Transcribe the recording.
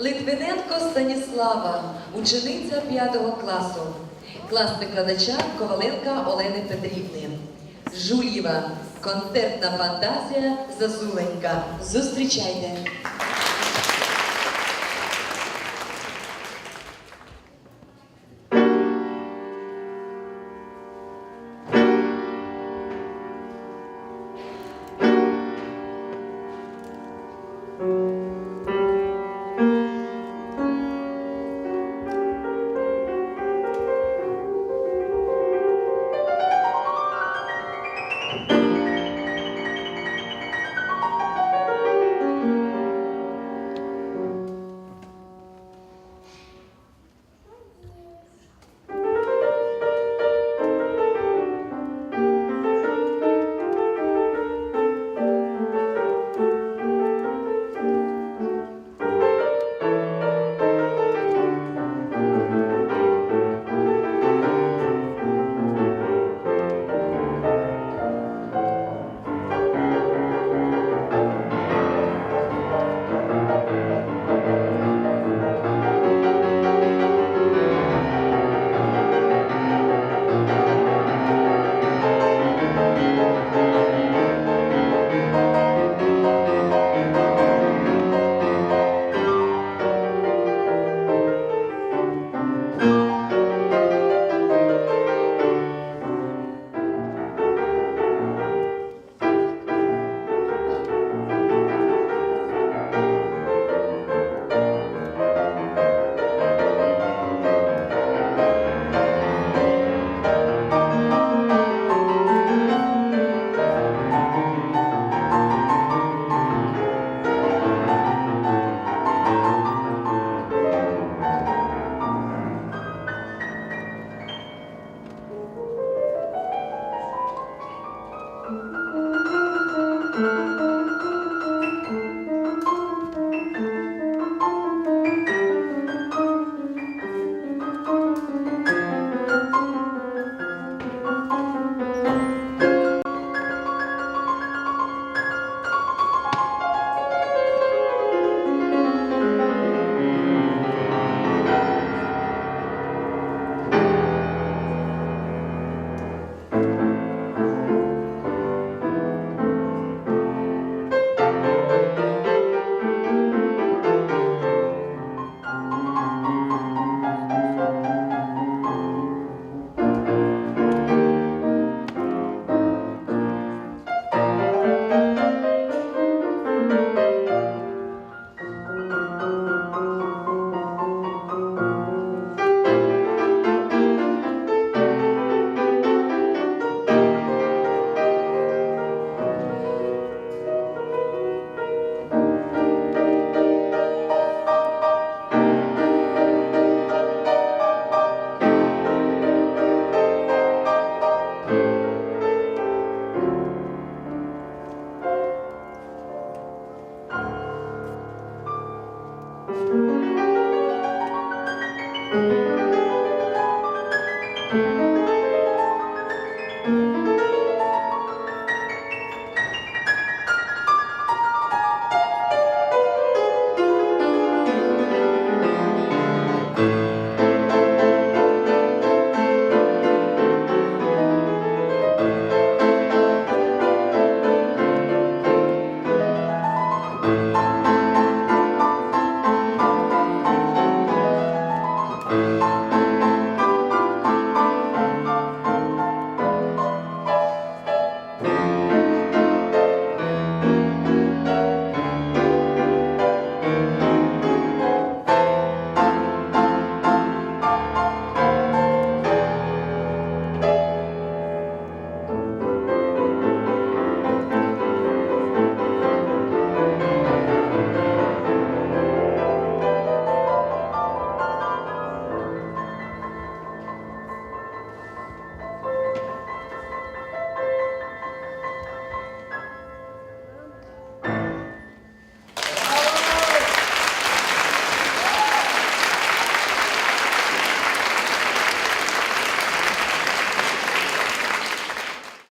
Литвиненко Станіслава, учениця 5 класу, клас викладача Коваленка Олени Петрівни. Жульєва, концертна фантазія Зазуленька. Зустрічайте! Thank